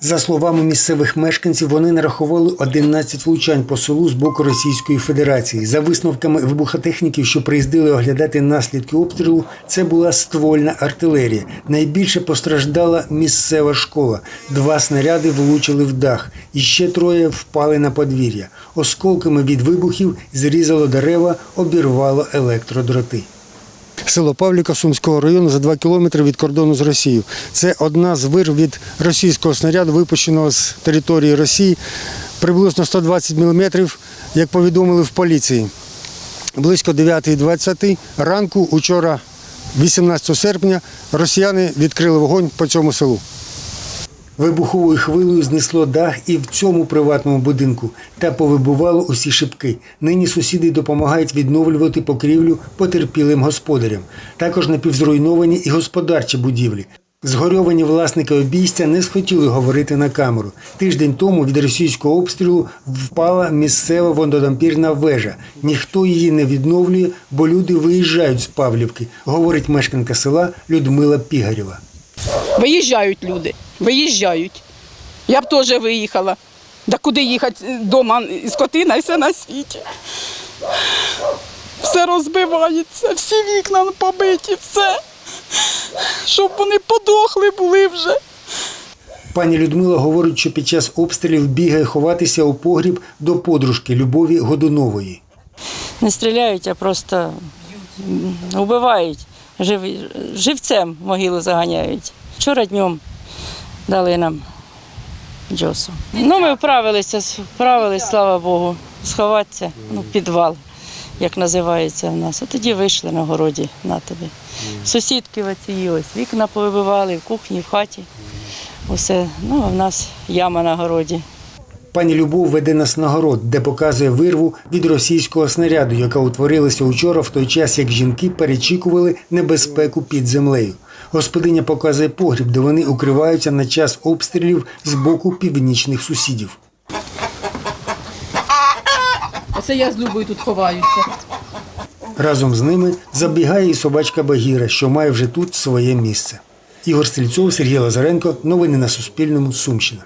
За словами місцевих мешканців, вони нарахували 11 влучань по селу з боку Російської Федерації. За висновками вибухотехніків, що приїздили оглядати наслідки обстрілу, це була ствольна артилерія. Найбільше постраждала місцева школа. Два снаряди влучили в дах, і ще троє впали на подвір'я. Осколками від вибухів зрізало дерева, обірвало електродроти. Село Павліка Сумського району за 2 кілометри від кордону з Росією. Це одна з вир від російського снаряду, випущеного з території Росії, приблизно 120 мм, як повідомили в поліції. Близько 9.20 ранку, учора, 18 серпня, росіяни відкрили вогонь по цьому селу. Вибуховою хвилею знесло дах і в цьому приватному будинку та повибувало усі шибки. Нині сусіди допомагають відновлювати покрівлю потерпілим господарям. Також напівзруйновані і господарчі будівлі. Згорьовані власники обійстя не схотіли говорити на камеру. Тиждень тому від російського обстрілу впала місцева вододампірна вежа. Ніхто її не відновлює, бо люди виїжджають з Павлівки, говорить мешканка села Людмила Пігарєва. Виїжджають люди, виїжджають. Я б теж виїхала. Да куди їхати вдома, скотина і все на світі. Все розбивається, всі вікна побиті, все. Щоб вони подохли були вже. Пані Людмила говорить, що під час обстрілів бігає ховатися у погріб до подружки Любові Годунової. Не стріляють, а просто вбивають. Жив, живцем могилу заганяють. Вчора днем дали нам джосу. Ну, ми вправилися, вправились, слава Богу, сховатися, ну, підвал, як називається в нас. А тоді вийшли на городі на тобі. Сусідки оці ось вікна повибивали в кухні, в хаті. Усе. Ну, а в нас яма на городі. Пані Любов веде нас на город, де показує вирву від російського снаряду, яка утворилася учора в той час, як жінки перечікували небезпеку під землею. Господиня показує погріб, де вони укриваються на час обстрілів з боку північних сусідів. Оце я з Любою тут ховаюся. Разом з ними забігає і собачка Багіра, що має вже тут своє місце. Ігор Стрільцов, Сергій Лазаренко. Новини на Суспільному. Сумщина.